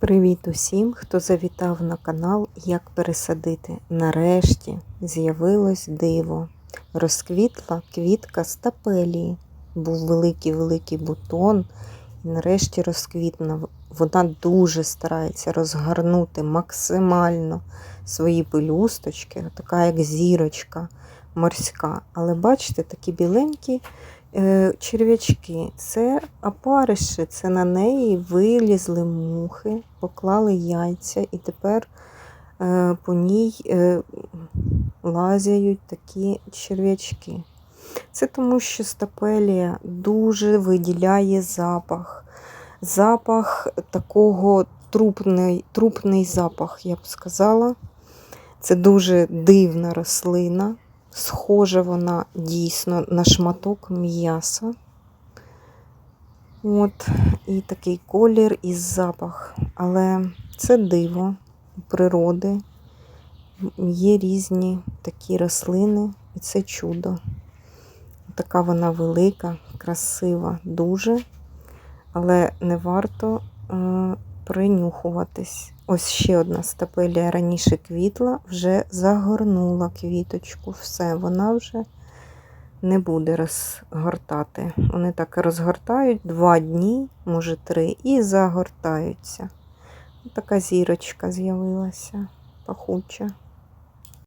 Привіт усім, хто завітав на канал Як пересадити. Нарешті з'явилось диво. Розквітла квітка стапелії. Був великий-великий бутон. І нарешті розквітна. Вона дуже старається розгарнути максимально свої пелюсточки, така як зірочка морська. Але бачите, такі біленькі черв'ячки. Це опариші, це на неї вилізли мухи, поклали яйця, і тепер е, по ній е, лазяють такі черв'ячки. Це тому, що стапелія дуже виділяє запах. Запах такого трупний, трупний запах, я б сказала. Це дуже дивна рослина. Схожа вона дійсно на шматок м'яса. От, і такий колір і запах. Але це диво природи. Є різні такі рослини, і це чудо. Така вона велика, красива, дуже, але не варто е, принюхуватись. Ось ще одна стапелія раніше квітла, вже загорнула квіточку. Все, вона вже не буде розгортати. Вони так розгортають два дні, може три, і загортаються. Така зірочка з'явилася пахуча.